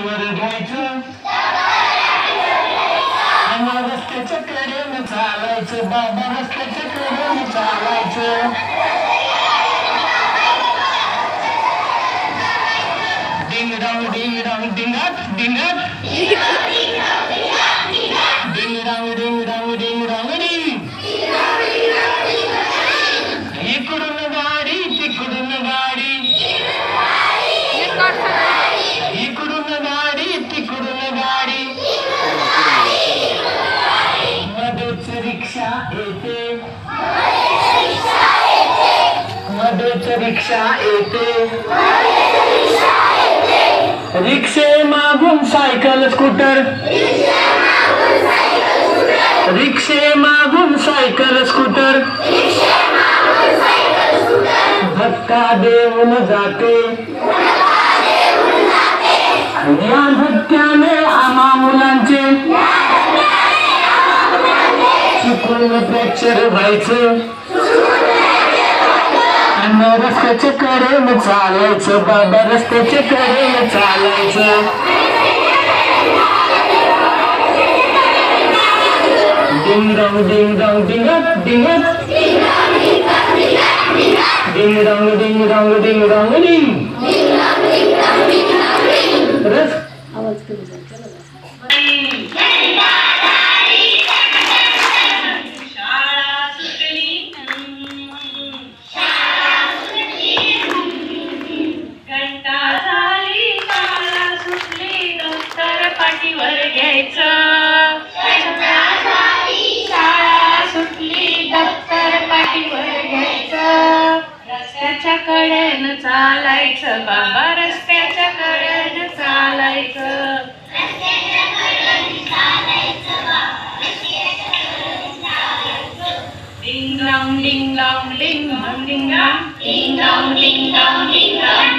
पाठीवर घ्यायचं आणि रस्त्याच्या कडेनं चालायचं बाबा रस्त्याच्या कडेनं चालायचं डिंग डॉंग डिंग डॉंग डिंगाट डिंगाट रिक्षा येते. रिक्षे मागून सायकल स्कूटर. रिक्षे मागून सायकल स्कूटर. धक्का देऊन जाते. या धक्क्याने आम्हा मुलांचे चुकून फ्रॅक्चर व्हायचं. आणि रस्त्याच्या कडेनं चालायचं बाबा रस्त्याच्या कडेनं चालायचं. डिंग डॉंग डिंग डॉंग डिंगट डिंगट डिंग डॉंग. डिंग डॉंग डिंग पाठीवर घ्यायचं. शाळा सुटली दफ्तर पाठीवर घ्यायचं. रस्त्याच्या कडेनं चालायचं बाबा रस्त्याच्या कडेनं चालायचं. Ding dong, ding dong, ding dong, ding dong, ding dong, ding dong, ding dong,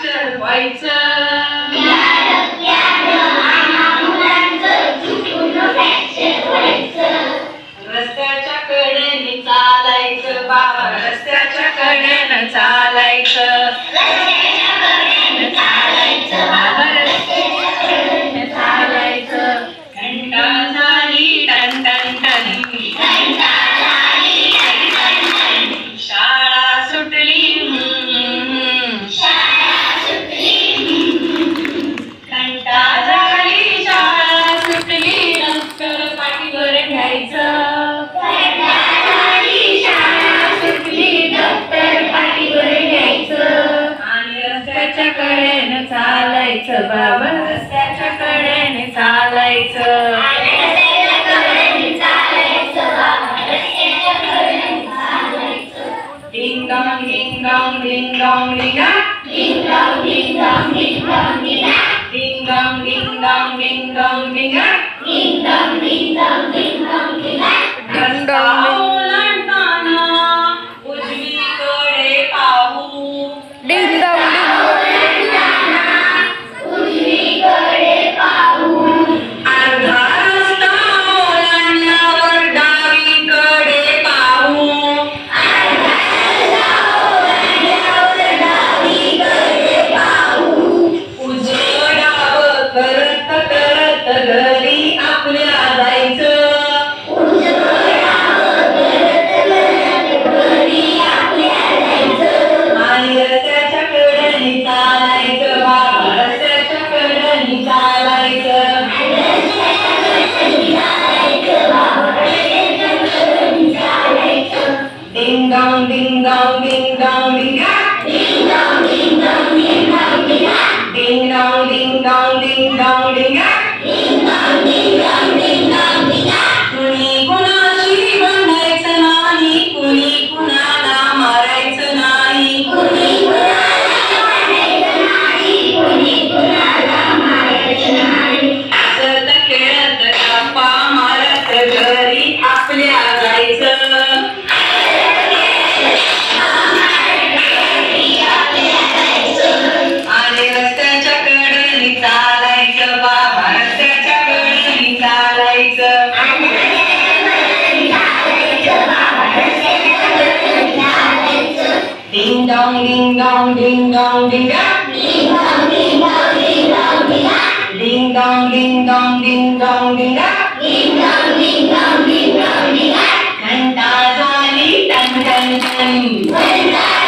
puncture व्हायचं रस्त्याच्या कडेने चालायचं. बाबा रस्त्याच्या कडेनं चालायचं. चालायचं बाबा रस्त्याच्या कडेने चालायचं Ding dong, ding dong, ding dong, ding dong. Ding dong, ding dong, ding dong, ding dong. Ding dong, ding dong, ding dong, ding dong. Ding dong, ding dong, घरी आपल्या जायचं आणि रस्त्याच्या Ding dong, ding dong, ding dong, ding आपल्या जायचं आणि रस्त्याच्या कडनी चालायचं बाबा रस्त्याच्या कडनी चालायचं ding dong ding dong ding dong डिंगा ding dong ding dong ding dong डिंग Amen. Amen.